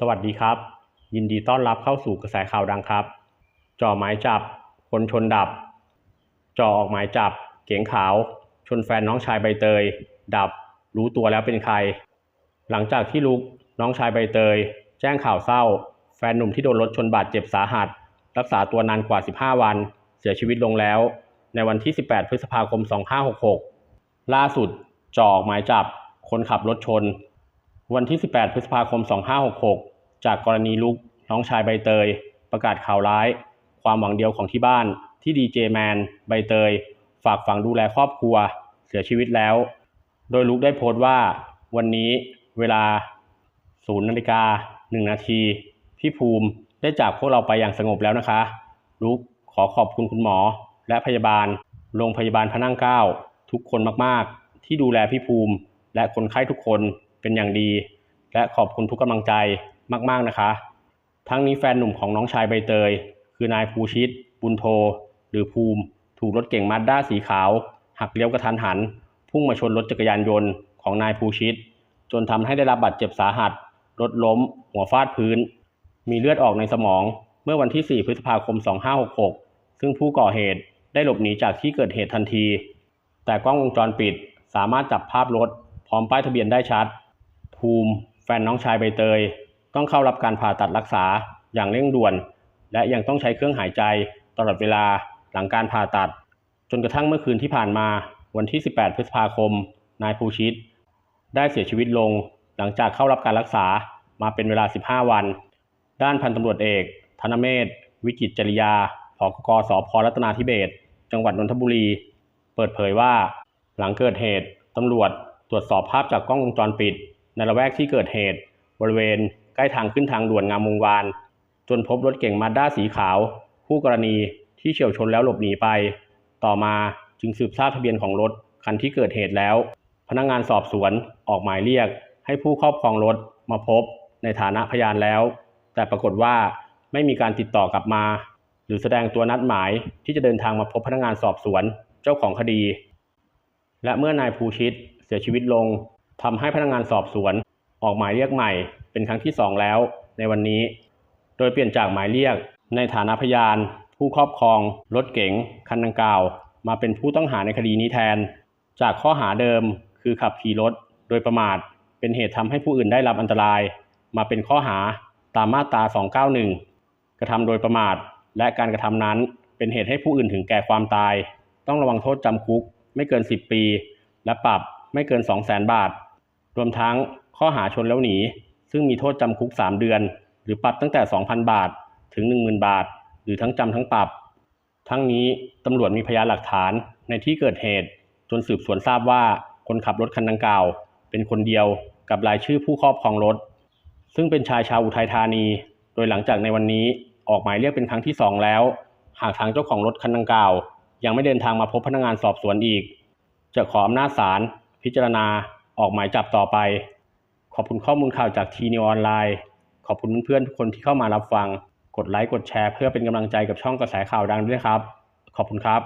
สวัสดีครับ ยินดีต้อนรับเข้าสู่กระแสข่าวดังครับจ่อหมายจับ คนชนดับจ่อออกหมายจับ เก๋งขาว ชนแฟนน้องชายใบเตย ดับ รู้ตัวแล้วเป็นใคร หลังจากที่ลุกน้องชายใบเตย แจ้งข่าวเศร้า แฟนหนุ่มที่โดนรถชนบาดเจ็บสาหัส รักษาตัวนานกว่า 15 วัน เสียชีวิตลงแล้ว ในวันที่ 18 พฤษภาคม 2566 ล่าสุดจ่อออกหมายจับ คนขับรถชน วันที่ 18 พฤษภาคม 2566 จากกรณีลุกน้องชายใบเตย ประกาศข่าวร้าย ความหวังเดียวของที่บ้านที่ดีเจแมนใบเตย ฝากฝังดูแลครอบครัว เสียชีวิตแล้ว โดยลุกได้โพสต์ว่า วันนี้เวลา 0นาฬิกา 1 นาที พี่ภูมิได้จากพวกเราไปอย่างสงบแล้วนะคะ ลุกขอขอบคุณคุณหมอ และพยาบาล โรงพยาบาลพระนั่งเก้า ทุกคนมาก ๆ ที่ดูแลพี่ภูมิ และคนไข้ทุกคน เป็นอย่างดี และขอบคุณทุกกำลังใจมากๆนะคะ ทั้งนี้แฟนหนุ่มของน้องชายใบเตย คือนายภูชิต บุญโท หรือภูมิ ถูกรถเก่งมาด้าสีขาว หักเลี้ยวกระทันหัน พุ่งมาชนรถจักรยานยนต์ของนายภูชิต จนทำให้ได้รับบาดเจ็บสาหัส รถล้ม หัวฟาดพื้น มีเลือดออกในสมอง เมื่อวันที่ 4 พฤษภาคม 2566 ซึ่งผู้ก่อเหตุได้หลบหนีจากที่เกิดเหตุทันที แต่กล้องวงจรปิดสามารถจับภาพรถ พร้อมป้ายทะเบียนได้ชัด ภูมิ แฟนน้องชายใบเตย ต้องเข้ารับการผ่าตัดรักษาอย่างเร่งด่วน และยังต้องใช้เครื่องหายใจตลอดเวลาหลังการผ่าตัด จนกระทั่งเมื่อคืนที่ผ่านมาวันที่ 18 พฤษภาคม นายภูชิต ได้เสียชีวิตลงหลังจากเข้ารับการรักษามาเป็นเวลา 15 วัน ด้านพันตำรวจเอก ธนเมธวิจิตจริยาผกกสพรัตนาธิเบศจังหวัดนนทบุรี เปิดเผยว่า หลังเกิดเหตุตำรวจตรวจสอบภาพจากกล้องวงจรปิด ในละแวกที่เกิดเหตุ บริเวณใกล้ทางขึ้นทางด่วนงามวงวาน จนพบรถเก่งมาด้าสีขาว คู่กรณีที่เฉียวชนแล้วหลบหนีไป ต่อมาจึงสืบทราบทะเบียนของรถคันที่เกิดเหตุแล้ว พนักงานสอบสวนออกหมายเรียก ให้ผู้ครอบครองรถมาพบในฐานะพยานแล้ว แต่ปรากฏว่าไม่มีการติดต่อกลับมา หรือแสดงตัวนัดหมายที่จะเดินทางมาพบพนักงานสอบสวนเจ้าของคดี และเมื่อนายภูชิตเสียชีวิตลง ทำให้พนักงานสอบสวน ออกหมายเรียกใหม่เป็นครั้งที่สองแล้ว ในวันนี้ โดยเปลี่ยนจากหมายเรียก ในฐานะพยาน ผู้ครอบครอง รถเก๋งคันดังกล่าว มาเป็นผู้ต้องหาในคดีนี้แทน จากข้อหาเดิมคือขับขี่รถ โดยประมาท เป็นเหตุทำให้ผู้อื่นได้รับอันตราย มาเป็นข้อหาตามมาตรา 291 กระทำโดยประมาท และการกระทำนั้นเป็นเหตุให้ผู้อื่นถึงแก่ความตาย ต้องระวังโทษจำคุกไม่เกิน 10 ปี และปรับ ไม่เกิน 200,000บาท รวมทั้งข้อหาชนแล้วหนี ซึ่งมีโทษจำคุก 3 เดือน หรือปรับตั้งแต่ 2,000 บาท ถึง 10,000 บาท หรือทั้งจำทั้งปรับ ทั้งนี้ตำรวจมีพยานหลักฐานในที่เกิดเหตุ จนสืบสวนทราบว่าคนขับรถคันดังกล่าว เป็นคนเดียวกับรายชื่อผู้ครอบครองรถ ซึ่งเป็นชายชาวอุทัยธานี โดยหลังจากในวันนี้ออกหมายเรียกเป็นครั้งที่สองแล้ว หากทางเจ้าของรถคันดังกล่าว ยังไม่เดินทางมาพบพนักงานสอบสวนอีก จะขออำนาจศาล พิจารณาออกหมายจับต่อไป ขอบคุณข้อมูลข่าวจากทีนิวออนไลน์ ขอบคุณเพื่อนๆทุกคนที่เข้ามารับฟัง กดไลค์กดแชร์เพื่อเป็นกำลังใจกับช่องกระแสข่าวดังด้วยครับ ขอบคุณครับ